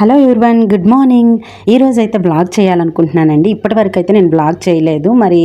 Hello యూర్వన్ good morning. ఈరోజు అయితే blog చేయాలనుకుంటున్నానండి. ఇప్పటివరకు అయితే నేను బ్లాగ్ చేయలేదు. మరి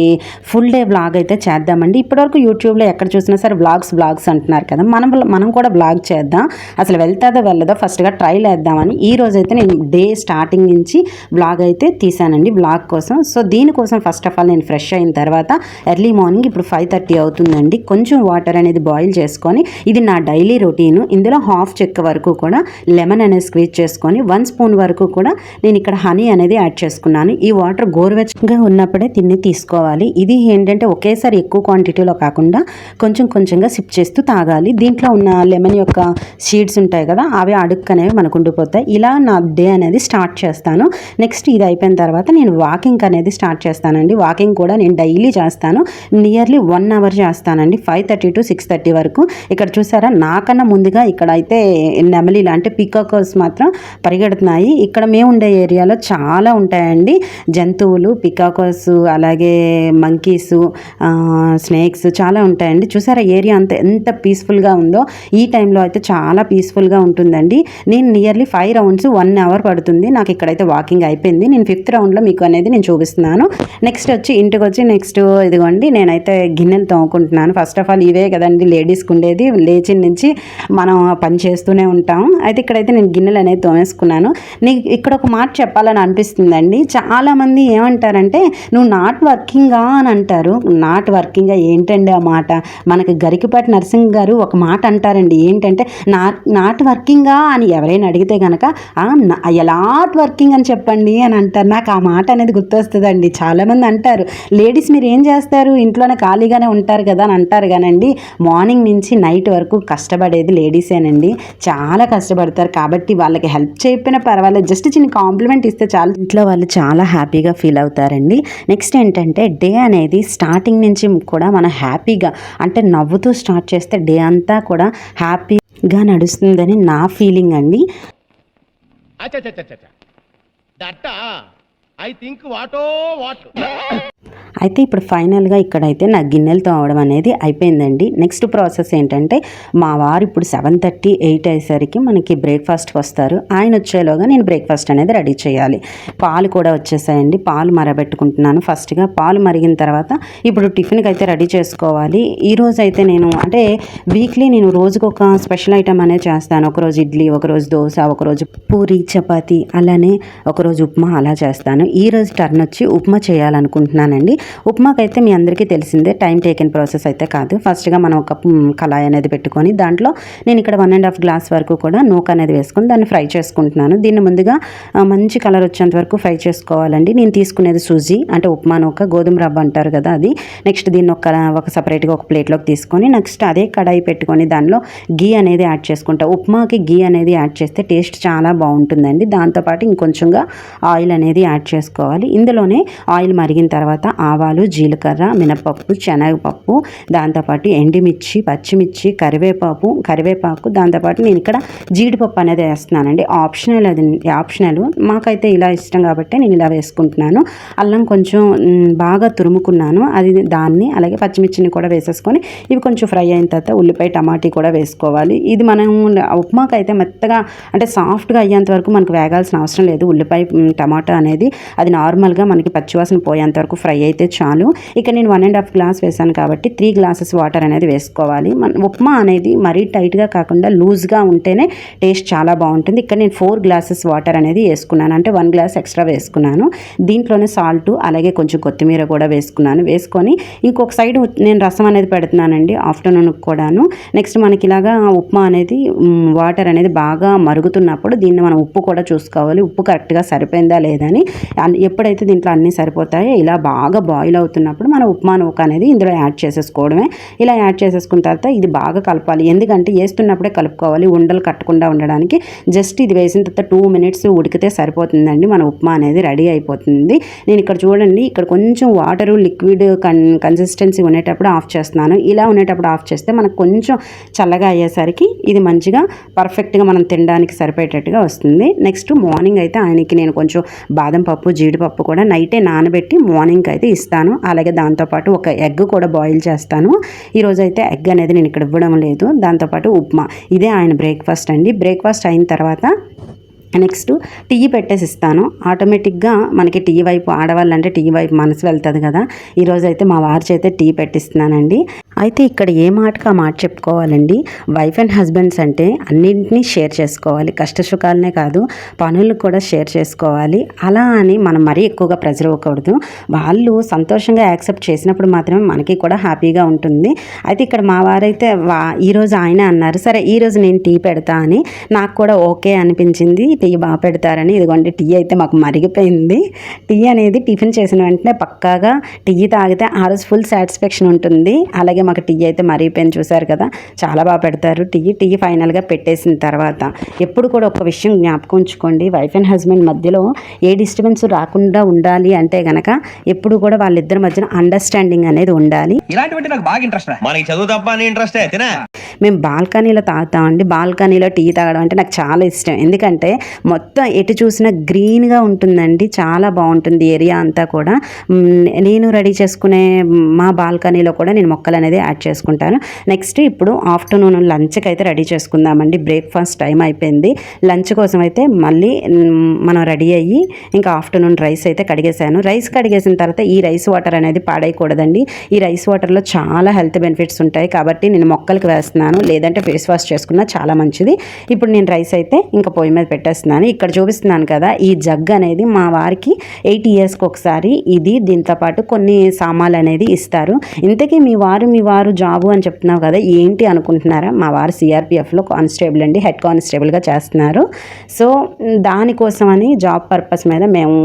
ఫుల్ డే బ్లాగ్ అయితే చేద్దామండి. ఇప్పటివరకు యూట్యూబ్లో ఎక్కడ చూసినా సరే బ్లాగ్స్ బ్లాగ్స్ అంటున్నారు కదా. మనం మనం కూడా బ్లాగ్ చేద్దాం. అసలు వెళ్తాదో వెళ్ళదో ఫస్ట్గా ట్రైల్ వేద్దామని ఈ రోజు అయితే నేను డే స్టార్టింగ్ నుంచి బ్లాగ్ అయితే తీసానండి బ్లాగ్ కోసం. సో దీనికోసం ఫస్ట్ ఆఫ్ ఆల్ నేను ఫ్రెష్ అయిన తర్వాత ఎర్లీ మార్నింగ్ ఇప్పుడు ఫైవ్ థర్టీ అవుతుందండి. కొంచెం వాటర్ అనేది బాయిల్ చేసుకొని ఇది నా డైలీ రొటీను. ఇందులో హాఫ్ చెక్క వరకు కూడా లెమన్ అనేది స్క్వీజ్ చేసుకొని వన్ స్పూన్ వరకు కూడా నేను ఇక్కడ హనీ అనేది యాడ్ చేసుకున్నాను. ఈ వాటర్ గోరువెచ్చగా ఉన్నప్పుడే తిని తీసుకోవాలి. ఇది ఏంటంటే ఒకేసారి ఎక్కువ క్వాంటిటీలో కాకుండా కొంచెం కొంచెంగా సిప్ చేస్తూ తాగాలి. దీంట్లో ఉన్న లెమన్ యొక్క సీడ్స్ ఉంటాయి కదా అవి అడుక్కు అనేవి మనకు ఉండిపోతాయి. ఇలా నా డే అనేది స్టార్ట్ చేస్తాను. నెక్స్ట్ ఇది అయిపోయిన తర్వాత నేను వాకింగ్ అనేది స్టార్ట్ చేస్తానండి. వాకింగ్ కూడా నేను డైలీ చేస్తాను. నియర్లీ వన్ అవర్ చేస్తానండి. Five thirty to six thirty వరకు. ఇక్కడ చూసారా? నాకన్నా ముందుగా ఇక్కడ అయితే నెమలి అంటే పికాకర్స్ మాత్రం పరిగెడుతున్నాయి ఇక్కడ మేము ఉండే ఏరియాలో చాలా ఉంటాయండి. జంతువులు పికాకోస్ అలాగే మంకీస్ స్నేక్స్ చాలా ఉంటాయండి. చూసారా ఏరియా అంత ఎంత పీస్ఫుల్గా ఉందో. ఈ టైంలో అయితే చాలా పీస్ఫుల్గా ఉంటుందండి. నేను nearly five rounds one hour పడుతుంది. నాకు ఇక్కడైతే వాకింగ్ అయిపోయింది. నేను ఫిఫ్త్ రౌండ్లో మీకు అనేది నేను చూపిస్తున్నాను. నెక్స్ట్ వచ్చి ఇంటికి వచ్చి నెక్స్ట్ ఇదిగోండి నేనైతే గిన్నెలు తోముకుంటున్నాను. ఫస్ట్ ఆఫ్ ఆల్ ఇవే కదండి లేడీస్కి ఉండేది. లేచి నుంచి మనం పని చేస్తూనే ఉంటాం. అయితే ఇక్కడైతే నేను గిన్నెలు అనేది తోమేసుకున్నాను. నీకు ఇక్కడ ఒక మాట చెప్పాలని అనిపిస్తుందండి. చాలామంది ఏమంటారంటే నువ్వు నాట్ వర్కింగా అని అంటారు. నాట్ వర్కింగా ఏంటండి ఆ మాట? మనకి గరికిపాటి నరసింహ్ గారు ఒక మాట అంటారండి. ఏంటంటే నా నాట్ వర్కింగా అని ఎవరైనా అడిగితే కనుక ఎలాట్ వర్కింగ్ అని చెప్పండి అని అంటారు. నాకు ఆ మాట అనేది గుర్తొస్తుందండి. చాలామంది అంటారు లేడీస్ మీరు ఏం చేస్తారు? ఇంట్లోనే ఖాళీగానే ఉంటారు కదా అని అంటారు. కానండి మార్నింగ్ నుంచి నైట్ వరకు కష్టపడేది లేడీసేనండి. చాలా కష్టపడతారు. కాబట్టి వాళ్ళకి హెల్ప్ చేయకపోయినా పర్వాలేదు. జస్ట్ చిన్న కాంప్లిమెంట్ ఇస్తే చాలు. ఇంట్లో వాళ్ళు చాలా హ్యాపీగా ఫీల్ అవుతారండి. నెక్స్ట్ ఏంటంటే డే అనేది స్టార్టింగ్ నుంచి కూడా మనం హ్యాపీగా అంటే నవ్వుతూ స్టార్ట్ చేస్తే డే అంతా కూడా హ్యాపీగా నడుస్తుందని నా ఫీలింగ్ అండి. ఐ థింక్ వాటో వాట్. అయితే ఇప్పుడు ఫైనల్గా ఇక్కడైతే నా గిన్నెలు తోవడం అనేది అయిపోయిందండి. నెక్స్ట్ ప్రాసెస్ ఏంటంటే మా వారు ఇప్పుడు సెవెన్ థర్టీ ఎయిట్ అయ్యేసరికి మనకి బ్రేక్ఫాస్ట్కి వస్తారు. ఆయన వచ్చేలోగా నేను బ్రేక్ఫాస్ట్ అనేది రెడీ చేయాలి. పాలు కూడా వచ్చేసాయండి. పాలు మరబెట్టుకుంటున్నాను. ఫస్ట్గా పాలు మరిగిన తర్వాత ఇప్పుడు టిఫిన్కి అయితే రెడీ చేసుకోవాలి. ఈరోజు అయితే నేను అంటే వీక్లీ నేను రోజుకు ఒక స్పెషల్ ఐటమ్ అనేది చేస్తాను. ఒకరోజు ఇడ్లీ ఒకరోజు దోశ ఒకరోజు పూరి చపాతి అలానే ఒకరోజు ఉప్మా అలా చేస్తాను. ఈరోజు టర్న్ వచ్చి ఉప్మా చేయాలనుకుంటున్నానండి. ఉప్మాకైతే మీ అందరికీ తెలిసిందే టైం టేకెన్ ప్రాసెస్ అయితే కాదు. ఫస్ట్గా మనం ఒక కళాయి అనేది పెట్టుకొని దాంట్లో నేను ఇక్కడ వన్ అండ్ హాఫ్ గ్లాస్ వరకు కూడా నూక అనేది వేసుకొని దాన్ని ఫ్రై చేసుకుంటున్నాను. దీన్ని ముందుగా మంచి కలర్ వచ్చేంత వరకు ఫ్రై చేసుకోవాలండి. నేను తీసుకునేది సూజీ అంటే ఉప్మా నూక గోధుమ రవ్వ అంటారు కదా అది. నెక్స్ట్ దీన్ని ఒక ఒక సపరేట్గా ఒక ప్లేట్లోకి తీసుకొని నెక్స్ట్ అదే కడాయి పెట్టుకొని దానిలో గీ అనేది యాడ్ చేసుకుంటా. ఉప్మాకి గీ అనేది యాడ్ చేస్తే టేస్ట్ చాలా బాగుంటుందండి. దాంతోపాటు ఇంకొంచెంగా ఆయిల్ అనేది యాడ్ చేసుకోవాలి. ఇందులోనే ఆయిల్ మరిగిన తర్వాత ఆవాలు ఆవాలు జీలకర్ర మినపప్పు శనగపప్పు దాంతోపాటు ఎండిమిర్చి పచ్చిమిర్చి కరివేపాకు కరివేపాకు దాంతోపాటు నేను ఇక్కడ జీడిపప్పు అనేది వేస్తున్నానండి. ఆప్షనల్ అది ఆప్షనల్ మాకైతే ఇలా ఇష్టం కాబట్టి నేను ఇలా వేసుకుంటున్నాను. అల్లం కొంచెం బాగా తురుముకున్నాను. అది దాన్ని అలాగే పచ్చిమిర్చిని కూడా వేసేసుకొని ఇవి కొంచెం ఫ్రై అయిన తర్వాత ఉల్లిపాయ టమాటీ కూడా వేసుకోవాలి. ఇది మనం ఉప్మాకి అయితే మెత్తగా అంటే సాఫ్ట్గా అయ్యేంత వరకు మనకు వేగాల్సిన అవసరం లేదు. ఉల్లిపాయ టమాటా అనేది అది నార్మల్గా మనకి పచ్చివాసన పోయేంత వరకు ఫ్రై అయితే చాలు. ఇక నేను వన్ అండ్ హాఫ్ గ్లాస్ వేసాను కాబట్టి త్రీ గ్లాసెస్ వాటర్ అనేది వేసుకోవాలి. మన ఉప్మా అనేది మరీ టైట్గా కాకుండా లూజ్గా ఉంటేనే టేస్ట్ చాలా బాగుంటుంది. ఇక్కడ నేను ఫోర్ గ్లాసెస్ వాటర్ అనేది వేసుకున్నాను. అంటే వన్ గ్లాస్ ఎక్స్ట్రా వేసుకున్నాను. దీంట్లోనే సాల్ట్ అలాగే కొంచెం కొత్తిమీర కూడా వేసుకున్నాను. వేసుకొని ఇంకొక సైడ్ నేను రసం అనేది పెడుతున్నానండి ఆఫ్టర్నూన్ కూడాను. నెక్స్ట్ మనకి ఇలాగా ఉప్మా అనేది వాటర్ అనేది బాగా మరుగుతున్నప్పుడు దీన్ని మనం ఉప్పు కూడా చూసుకోవాలి. ఉప్పు కరెక్ట్గా సరిపోయిందా లేదని ఎప్పుడైతే దీంట్లో అన్నీ సరిపోతాయో ఇలా బాగా బాయిల్ అవుతున్నప్పుడు మనం ఉప్మా నూక అనేది ఇందులో యాడ్ చేసేసుకోవడమే. ఇలా యాడ్ చేసేసుకున్న తర్వాత ఇది బాగా కలపాలి. ఎందుకంటే వేస్తున్నప్పుడే కలుపుకోవాలి. ఉండలు కట్టకుండా ఉండడానికి జస్ట్ ఇది వేసిన తర్వాత టూ మినిట్స్ ఉడికితే సరిపోతుందండి. మన ఉప్మా అనేది రెడీ అయిపోతుంది. నేను ఇక్కడ చూడండి ఇక్కడ కొంచెం వాటర్ లిక్విడ్ కన్ కన్సిస్టెన్సీ ఉండేటప్పుడు ఆఫ్ చేస్తున్నాను. ఇలా ఉండేటప్పుడు ఆఫ్ చేస్తే మనకు కొంచెం చల్లగా అయ్యేసరికి ఇది మంచిగా పర్ఫెక్ట్గా మనం తినడానికి సరిపోయేటట్టుగా వస్తుంది. నెక్స్ట్ మార్నింగ్ అయితే ఆయనకి నేను కొంచెం బాదం పప్పు జీడిపప్పు కూడా నైటే నానబెట్టి మార్నింగ్కి అయితే ఇస్తాను. ఇస్తాను అలాగే దాంతోపాటు ఒక ఎగ్ కూడా బాయిల్ చేస్తాను. ఈరోజు అయితే ఎగ్ అనేది నేను ఇక్కడ ఇవ్వడం లేదు. దాంతోపాటు ఉప్మా. ఇదే ఆయన బ్రేక్ఫాస్ట్ అండి. బ్రేక్ఫాస్ట్ అయిన తర్వాత నెక్స్ట్ టీ పెట్టేసి ఇస్తాను. ఆటోమేటిక్గా మనకి టీ వైపు ఆడవాళ్ళంటే టీ వైపు మనసు వెళ్తుంది కదా. ఈరోజు అయితే మా వారి చేతే టీ పెట్టిస్తున్నానండి. అయితే ఇక్కడ ఏ మాటకు ఆ మాట చెప్పుకోవాలండి? వైఫ్ అండ్ హస్బెండ్స్ అంటే అన్నింటినీ షేర్ చేసుకోవాలి. కష్ట సుఖాలనే కాదు పనులు కూడా షేర్ చేసుకోవాలి. అలా అని మనం మరీ ఎక్కువగా ప్రెజర్ అవ్వకూడదు వాళ్ళు సంతోషంగా యాక్సెప్ట్ చేసినప్పుడు మాత్రమే మనకి కూడా హ్యాపీగా ఉంటుంది. అయితే ఇక్కడ మా వారైతే వా ఈరోజు ఆయన అన్నారు సరే ఈరోజు నేను టీ పెడతా అని. నాకు కూడా ఓకే అనిపించింది. టీ బాగా పెడతారని. ఇదిగోండి టీ అయితే మాకు మరిగిపోయింది. టీ అనేది టిఫిన్ చేసిన వెంటనే పక్కాగా టీ తాగితే ఆ రోజు ఫుల్ సాటిస్ఫాక్షన్ ఉంటుంది. అలాగే మాకు టీ అయితే మరిగిపోయింది చూసారు కదా చాలా బాగా పెడతారు. టీ టీ ఫైనల్గా పెట్టేసిన తర్వాత ఎప్పుడు కూడా ఒక విషయం జ్ఞాపకం ఉంచుకోండి. వైఫ్ అండ్ హస్బెండ్ మధ్యలో ఏ డిస్టర్బెన్స్ రాకుండా ఉండాలి అంటే గనక ఎప్పుడు కూడా వాళ్ళిద్దరి మధ్యన అండర్స్టాండింగ్ అనేది ఉండాలి. ఇలాంటివంటే నాకు బాగా ఇంట్రెస్ట్ రా. మనకి చదువు తప్ప అని ఇంట్రెస్టే తినా? మేము బాల్కనీలో తాగుతామండి బాల్కనీలో టీ తాగడం అంటే నాకు చాలా ఇష్టం. ఎందుకంటే మొత్తం ఎటు చూసినా గ్రీన్గా ఉంటుందండి. చాలా బాగుంటుంది ఏరియా అంతా కూడా. నేను రెడీ చేసుకునే మా బాల్కనీలో కూడా నేను మొక్కలు అనేది యాడ్ చేసుకుంటాను. నెక్స్ట్ ఇప్పుడు ఆఫ్టర్నూన్ లంచ్కి అయితే రెడీ చేసుకుందామండి. బ్రేక్ఫాస్ట్ టైం అయిపోయింది. లంచ్ కోసం అయితే మళ్ళీ మనం రెడీ అయ్యి ఇంకా ఆఫ్టర్నూన్ రైస్ అయితే కడిగేసాను రైస్ కడిగేసిన తర్వాత ఈ రైస్ వాటర్ అనేది పాడైకూడదండి. ఈ రైస్ వాటర్లో చాలా హెల్త్ బెనిఫిట్స్ ఉంటాయి. కాబట్టి నేను మొక్కలకు వేస్తున్నాను. లేదంటే ఫేస్ వాష్ చేసుకున్నా చాలా మంచిది. ఇప్పుడు నేను రైస్ అయితే ఇంకా పొయ్యి మీద పెట్టేస్తున్నాను. ఇక్కడ చూపిస్తున్నాను కదా ఈ జగ్ అనేది మా వారికి ఎయిట్ ఇయర్స్కి ఒకసారి ఇది దీంతో పాటు కొన్ని సామాన్లు అనేది ఇస్తారు. ఇంతకీ మీ వారు మీ వారు జాబు అని చెప్తున్నావు కదా ఏంటి అనుకుంటున్నారా? మా వారు సిఆర్పిఎఫ్లో కానిస్టేబుల్ అండి హెడ్ కానిస్టేబుల్గా చేస్తున్నారు. సో దానికోసమని జాబ్ పర్పస్ మీద మేము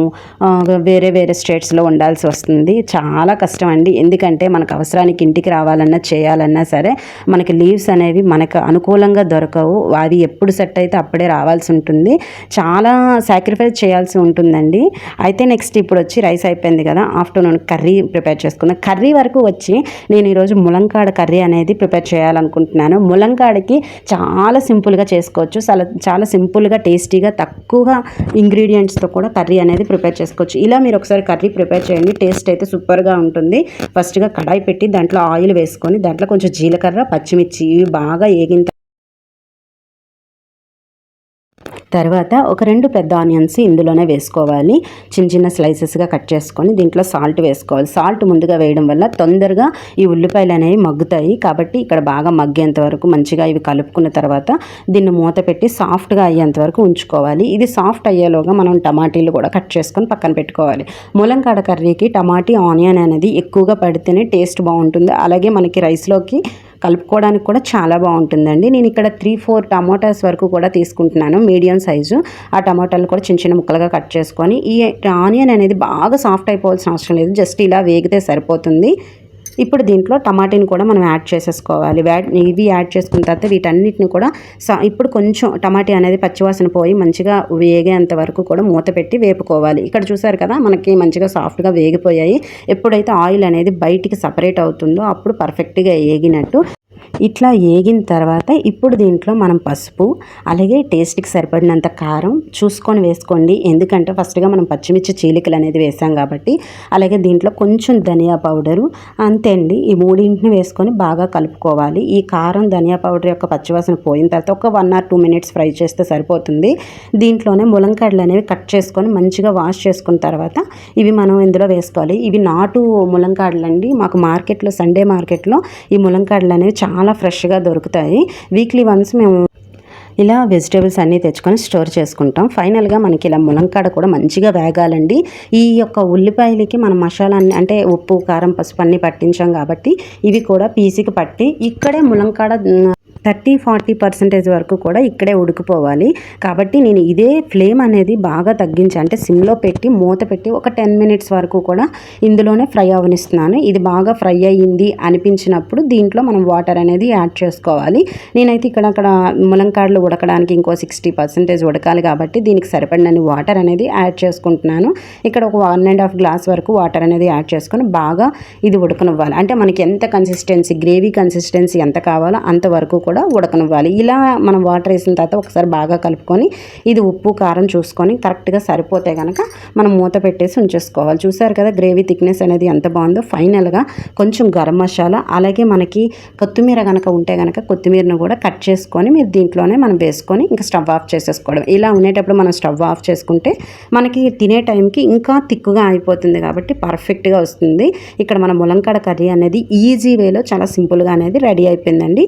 వేరే వేరే స్టేట్స్లో ఉండాల్సి వస్తుంది. చాలా కష్టం అండి. ఎందుకంటే మనకు అవసరానికి ఇంటికి రావాలన్నా చేయాలన్నా సరే మనకి లీవ్స్ అనేవి మనకు అనుకూలంగా దొరకవు. అవి ఎప్పుడు సెట్ అయితే అప్పుడే రావాల్సి ఉంటుంది. చాలా సాక్రిఫైస్ చేయాల్సి ఉంటుందండి. అయితే నెక్స్ట్ ఇప్పుడు వచ్చి రైస్ అయిపోయింది కదా ఆఫ్టర్నూన్ కర్రీ ప్రిపేర్ చేసుకున్నాను కర్రీ వరకు వచ్చి నేను ఈరోజు ములంకాడ కర్రీ అనేది ప్రిపేర్ చేయాలనుకుంటున్నాను. ములంకాడకి చాలా సింపుల్గా చేసుకోవచ్చు. చాలా చాలా సింపుల్గా టేస్టీగా తక్కువ ఇంగ్రీడియంట్స్తో కూడా కర్రీ అనేది ప్రిపేర్ చేసుకోవచ్చు. ఇలా మీరు ఒకసారి కర్రీ ప్రిపేర్ చేయండి. టేస్ట్ అయితే సూపర్గా ఉంటుంది. ఫస్ట్గా కడాయి పెట్టి దాంట్లో ఆయిల్ వేసుకొని దాంట్లో కొంచెం జీలకర్ర పచ్చిమిర్చి ఇవి బాగా ఏగిన తర్వాత ఒక రెండు పెద్ద ఆనియన్స్ ఇందులోనే వేసుకోవాలి. చిన్న చిన్న స్లైసెస్గా కట్ చేసుకొని దీంట్లో సాల్ట్ వేసుకోవాలి. సాల్ట్ ముందుగా వేయడం వల్ల తొందరగా ఈ ఉల్లిపాయలు అనేవి మగ్గుతాయి. కాబట్టి ఇక్కడ బాగా మగ్గేంత వరకు మంచిగా ఇవి కలుపుకున్న తర్వాత దీన్ని మూత పెట్టి సాఫ్ట్గా అయ్యేంత వరకు ఉంచుకోవాలి. ఇది సాఫ్ట్ అయ్యేలోగా మనం టమాటీలు కూడా కట్ చేసుకొని పక్కన పెట్టుకోవాలి. ములంకాడ కర్రీకి టమాటీ ఆనియన్ అనేది ఎక్కువగా పడితేనే టేస్ట్ బాగుంటుంది. అలాగే మనకి రైస్లోకి కలుపుకోవడానికి కూడా చాలా బాగుంటుందండి. నేను ఇక్కడ త్రీ ఫోర్ టమాటాస్ వరకు కూడా తీసుకుంటున్నాను మీడియం సైజు. ఆ టమాటాలు కూడా చిన్న చిన్న ముక్కలుగా కట్ చేసుకొని ఈ ఆనియన్ అనేది బాగా సాఫ్ట్ అయిపోవాల్సిన అవసరం లేదు. జస్ట్ ఇలా వేగితే సరిపోతుంది. ఇప్పుడు దీంట్లో టమాటీని కూడా మనం యాడ్ చేసేసుకోవాలి. యాడ్ ఇవి యాడ్ చేసుకున్న తర్వాత వీటన్నిటిని కూడా సా ఇప్పుడు కొంచెం టమాటీ అనేది పచ్చివాసన పోయి మంచిగా వేగేంత వరకు కూడా మూత పెట్టి వేపుకోవాలి. ఇక్కడ చూసారు కదా మనకి మంచిగా సాఫ్ట్గా వేగిపోయాయి. ఎప్పుడైతే ఆయిల్ అనేది బయటికి సపరేట్ అవుతుందో అప్పుడు పర్ఫెక్ట్గా వేగినట్టు ఇట్లా ఏగిన తర్వాత ఇప్పుడు దీంట్లో మనం పసుపు అలాగే టేస్ట్కి సరిపడినంత కారం చూసుకొని వేసుకోండి. ఎందుకంటే ఫస్ట్గా మనం పచ్చిమిర్చి చీలికలు అనేది వేసాం కాబట్టి అలాగే దీంట్లో కొంచెం ధనియా పౌడరు అంతే అండి. ఈ మూడింటిని వేసుకొని బాగా కలుపుకోవాలి. ఈ కారం ధనియా పౌడర్ యొక్క పచ్చివాసన పోయిన తర్వాత ఒక one or two minutes fry చేస్తే సరిపోతుంది. దీంట్లోనే ములంకాడలు అనేవి కట్ చేసుకొని మంచిగా వాష్ చేసుకున్న తర్వాత ఇవి మనం ఇందులో వేసుకోవాలి. ఇవి నాటు ములంకాడలు అండి మాకు మార్కెట్లో సండే మార్కెట్లో ఈ ములంకాడలు అనేవి చాలా ఫ్రెష్గా దొరుకుతాయి. వీక్లీ వన్స్ మేము ఇలా వెజిటేబుల్స్ అన్నీ తెచ్చుకొని స్టోర్ చేసుకుంటాం. ఫైనల్గా మనకి ఇలా ములంకాడ కూడా మంచిగా వేగాలండి. ఈ యొక్క ఉల్లిపాయలకి మనం మసాలాన్ని అంటే ఉప్పు కారం పసుపు అన్నీ పట్టించాం కాబట్టి ఇవి కూడా పీసికి పట్టి ఇక్కడే ములంకాడ థర్టీ ఫార్టీ పర్సెంటేజ్ వరకు కూడా ఇక్కడే ఉడికిపోవాలి. కాబట్టి నేను ఇదే ఫ్లేమ్ అనేది బాగా తగ్గించి అంటే సిమ్లో పెట్టి మూత పెట్టి ఒక టెన్ మినిట్స్ వరకు కూడా ఇందులోనే ఫ్రై అవనిస్తున్నాను. ఇది బాగా ఫ్రై అయ్యింది అనిపించినప్పుడు దీంట్లో మనం వాటర్ అనేది యాడ్ చేసుకోవాలి. నేనైతే ఇక్కడ అక్కడ ములంకాడలు ఉడకడానికి ఇంకో సిక్స్టీ పర్సెంటేజ్ ఉడకాలి కాబట్టి దీనికి సరిపడినన్ని వాటర్ అనేది యాడ్ చేసుకుంటున్నాను. ఇక్కడ ఒక వన్ అండ్ హాఫ్ గ్లాస్ వరకు వాటర్ అనేది యాడ్ చేసుకొని బాగా ఇది ఉడకనివ్వాలి. అంటే మనకి ఎంత కన్సిస్టెన్సీ గ్రేవీ కన్సిస్టెన్సీ ఎంత కావాలో అంతవరకు కూడా ఉడకనివ్వాలి. ఇలా మనం వాటర్ వేసిన తర్వాత ఒకసారి బాగా కలుపుకొని ఇది ఉప్పు కారం చూసుకొని కరెక్ట్గా సరిపోతే కనుక మనం మూత పెట్టేసి ఉంచేసుకోవాలి. చూసారు కదా గ్రేవీ థిక్నెస్ అనేది ఎంత బాగుందో. ఫైనల్గా కొంచెం గరం మసాలా అలాగే మనకి కొత్తిమీర కనుక ఉంటే కనుక కొత్తిమీరను కూడా కట్ చేసుకొని మీరు దీంట్లోనే మనం వేసుకొని ఇంకా స్టవ్ ఆఫ్ చేసేసుకోవడం. ఇలా ఉండేటప్పుడు మనం స్టవ్ ఆఫ్ చేసుకుంటే మనకి తినే టైంకి ఇంకా తిక్కుగా అయిపోతుంది కాబట్టి పర్ఫెక్ట్గా వస్తుంది. ఇక్కడ మన ములంకాడ కర్రీ అనేది ఈజీ వేలో చాలా సింపుల్గా అనేది రెడీ అయిపోయిందండి.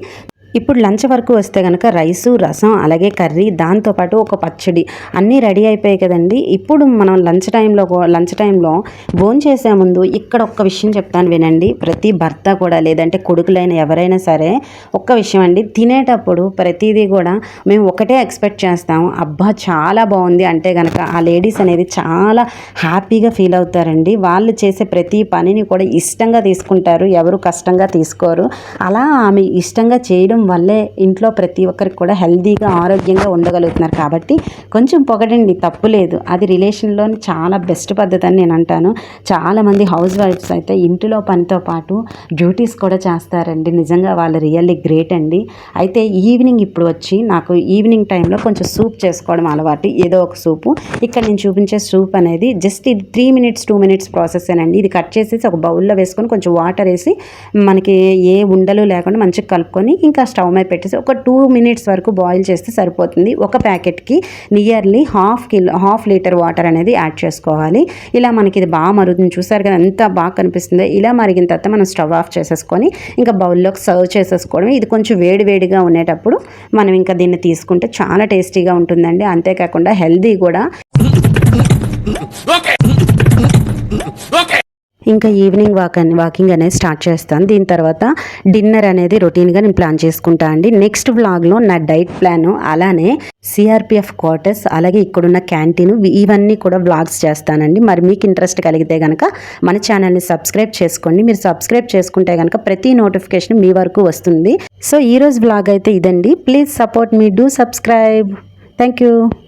ఇప్పుడు లంచ్ వరకు వస్తే కనుక రైసు రసం అలాగే కర్రీ దాంతోపాటు ఒక పచ్చడి అన్నీ రెడీ అయిపోయాయి కదండి. ఇప్పుడు మనం లంచ్ టైంలో లంచ్ టైంలో భోజనం చేసే ముందు ఇక్కడ ఒక్క విషయం చెప్తాను వినండి. ప్రతి భర్త కూడా లేదంటే కొడుకులైన ఎవరైనా సరే ఒక్క విషయం అండి. తినేటప్పుడు ప్రతిదీ కూడా మేము ఒకటే ఎక్స్పెక్ట్ చేస్తాము అబ్బా చాలా బాగుంది. అంటే కనుక ఆ లేడీస్ అనేది చాలా హ్యాపీగా ఫీల్ అవుతారండి. వాళ్ళు చేసే ప్రతి పనిని కూడా ఇష్టంగా తీసుకుంటారు ఎవరు కష్టంగా తీసుకోరు. అలా ఆమె ఇష్టంగా చేయడం వల్లే ఇంట్లో ప్రతి ఒక్కరికి కూడా హెల్తీగా ఆరోగ్యంగా ఉండగలుగుతున్నారు. కాబట్టి కొంచెం పొగడండి తప్పు లేదు. అది రిలేషన్లోని చాలా బెస్ట్ పద్ధతి అని నేను అంటాను. చాలామంది హౌస్ వైఫ్స్ అయితే ఇంటిలో పనితో పాటు డ్యూటీస్ కూడా చేస్తారండి. నిజంగా వాళ్ళు రియల్లీ గ్రేట్ అండి. అయితే ఈవినింగ్ ఇప్పుడు వచ్చి నాకు ఈవినింగ్ టైంలో కొంచెం సూప్ చేసుకోవడం అలవాటు. ఏదో ఒక సూపు. ఇక్కడ నేను చూపించే సూప్ అనేది జస్ట్ ఇది three minutes two minutes process అండి ఇది కట్ చేసేసి ఒక బౌల్లో వేసుకొని కొంచెం వాటర్ వేసి మనకి ఏ ఉండలు లేకుండా మంచిగా కలుపుకొని ఇంకా స్టవ్ మీద పెట్టేసి ఒక టూ మినిట్స్ వరకు బాయిల్ చేస్తే సరిపోతుంది. ఒక ప్యాకెట్కి nearly half kilo half litre water అనేది యాడ్ చేసుకోవాలి. ఇలా మనకి ఇది బాగా మరుగుతుంది. చూసారు కదా ఎంత బాగా కనిపిస్తుందో. ఇలా మరిగిన తర్వాత మనం స్టవ్ ఆఫ్ చేసేసుకొని ఇంకా బౌల్లోకి సర్వ్ చేసేసుకోవడం ఇది కొంచెం వేడి వేడిగా ఉండేటప్పుడు మనం ఇంకా దీన్ని తీసుకుంటే చాలా టేస్టీగా ఉంటుందండి. అంతేకాకుండా హెల్దీ కూడా. ఇంకా ఈవినింగ్ వాక్ అని వాకింగ్ అనేది స్టార్ట్ చేస్తాను. దీని తర్వాత డిన్నర్ అనేది రొటీన్గా నేను ప్లాన్ చేసుకుంటా అండి. నెక్స్ట్ వ్లాగ్లో నా డైట్ ప్లాన్ అలానే సిఆర్పిఎఫ్ క్వార్టర్స్ అలాగే ఇక్కడున్న క్యాంటీన్ ఇవన్నీ కూడా వ్లాగ్స్ చేస్తానండి. మరి మీకు ఇంట్రెస్ట్ కలిగితే కనుక మన ఛానల్ని సబ్స్క్రైబ్ చేసుకోండి. మీరు సబ్స్క్రైబ్ చేసుకుంటే కనుక ప్రతి నోటిఫికేషన్ మీ వరకు వస్తుంది. సో ఈరోజు వ్లాగ్ అయితే ఇదండి. Please support me. Do subscribe. Thank you